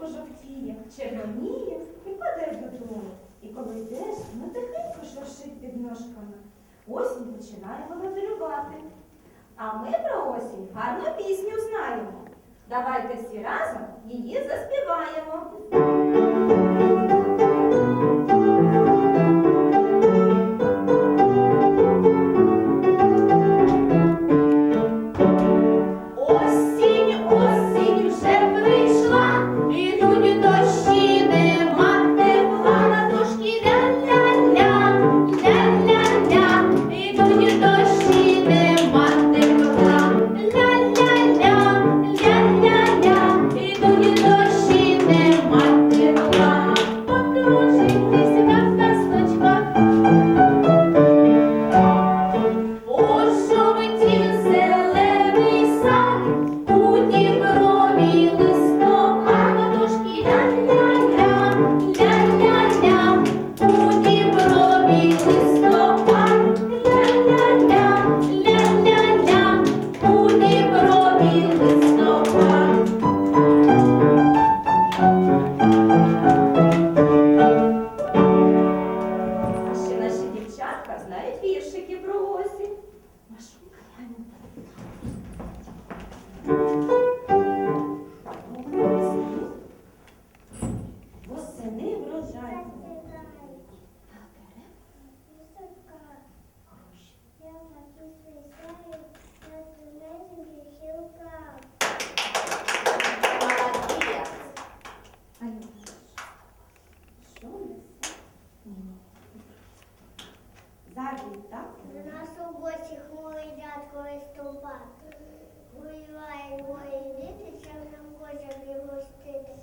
пожовтіє, червоніє і падає додому. І коли йдеш, воно тихенько шуршить під ножками. Осінь починає володарювати. А ми про осінь гарну пісню знаємо. Давайте всі разом її заспіваємо. Воюває воїни, ти сам нам хоче пригостити.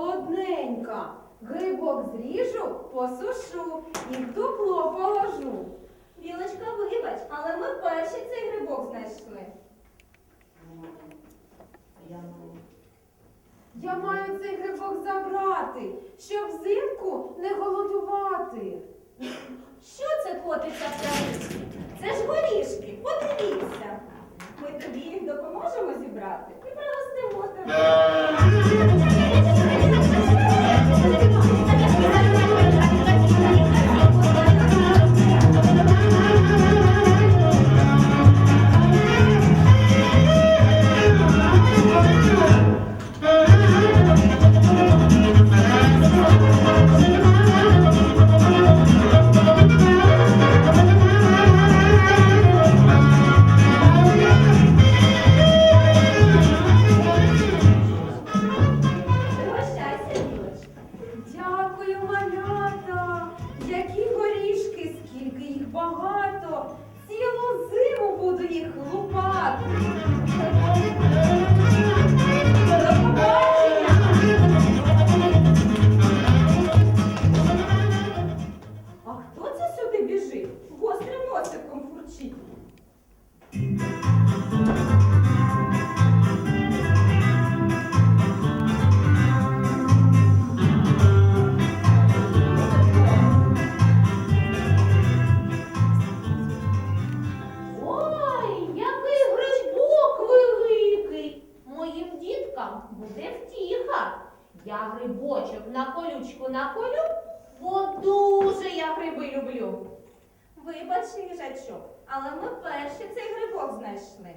Дуже голодненька. Грибок зріжу, посушу і в дупло положу. Білочка, вибач, але ми перші цей грибок знайшли. Я маю цей грибок забрати, щоб взимку не голодувати. Що це котиться в травичці? Це ж горішки, подивіться. Ми тобі їх допоможемо зібрати і пригостимо тебе. люблю. Вибач, їжачок, але ми перші цей грибок знайшли.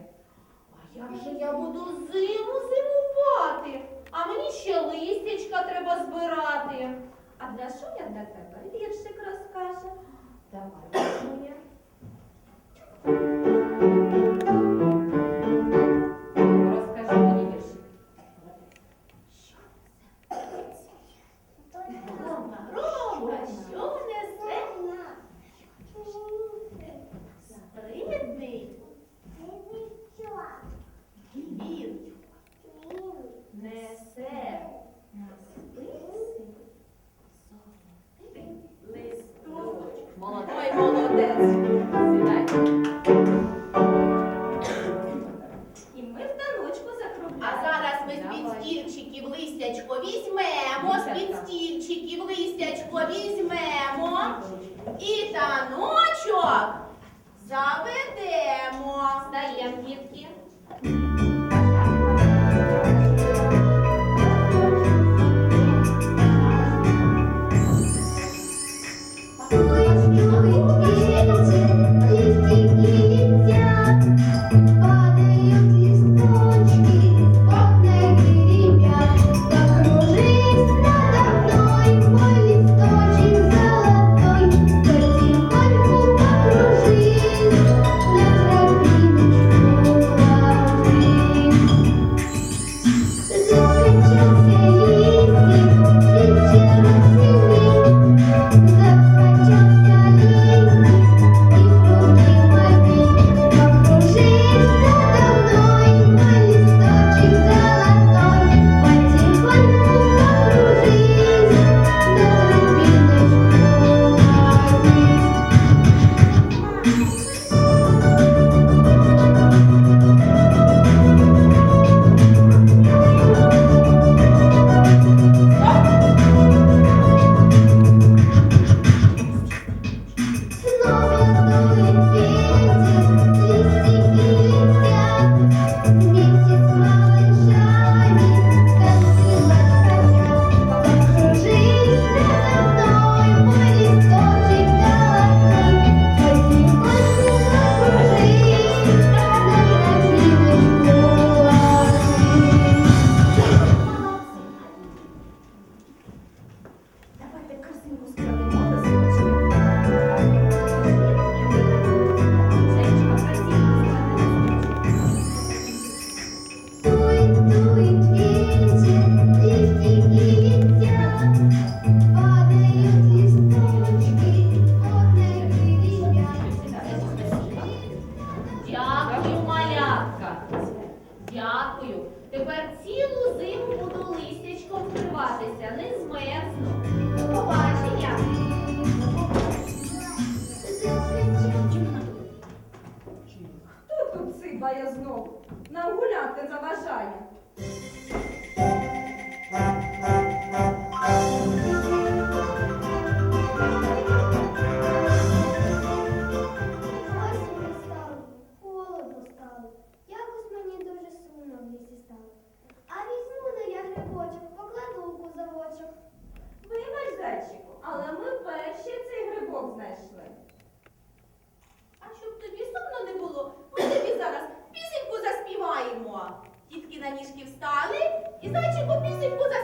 А як же я буду зиму зимувати? А мені ще листячка треба збирати. А для що я, для тебе віршик розкаже. Давай, шуня.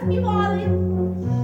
Ask me, Wally.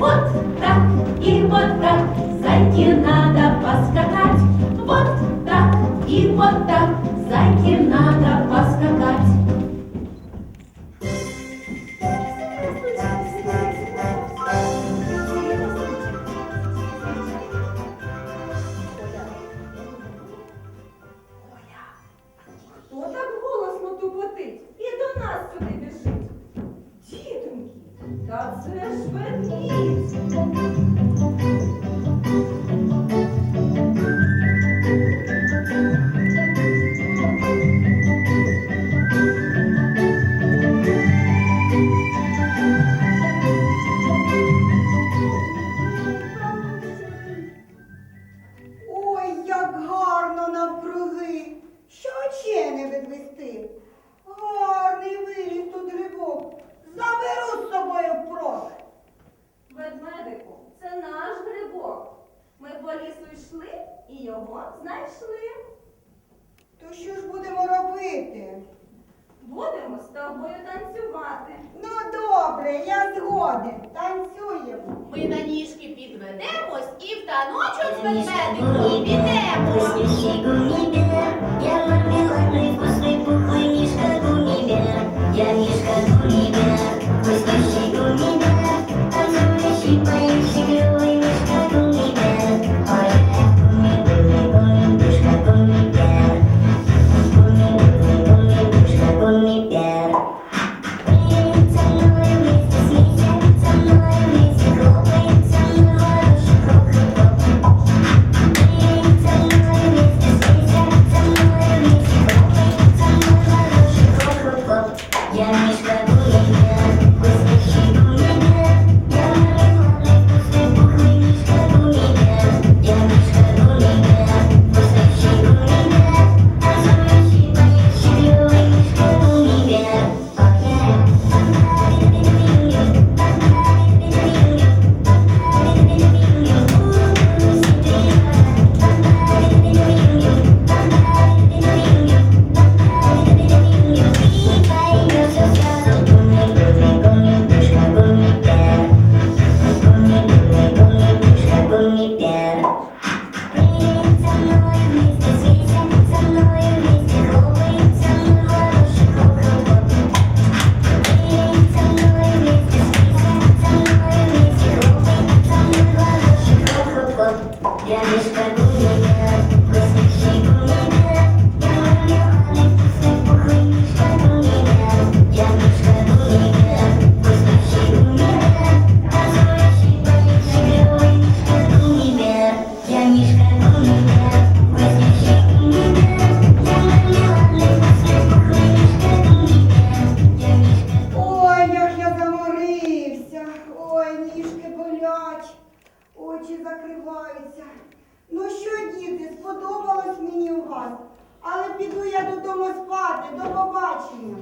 вот так и вот так, закинать. підведемось і в таночок з і підемо. vamos закриваються. Ну що, діти, сподобалось мені у вас, але піду я додому спати. До побачення.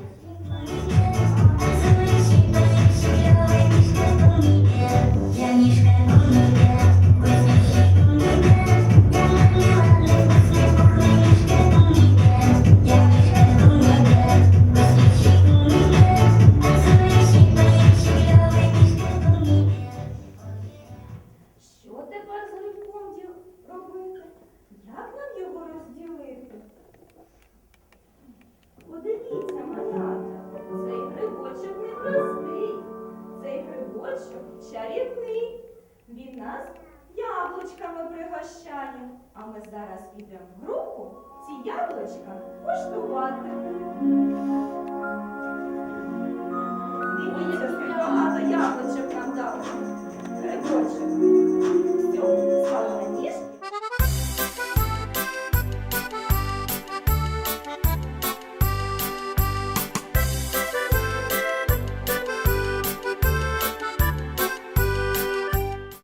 прощає. А ми зараз підемо в групу ці яблочка куштувати. Дивіться, скільки багато яблочок нам дали. Грибочок. Все, слава.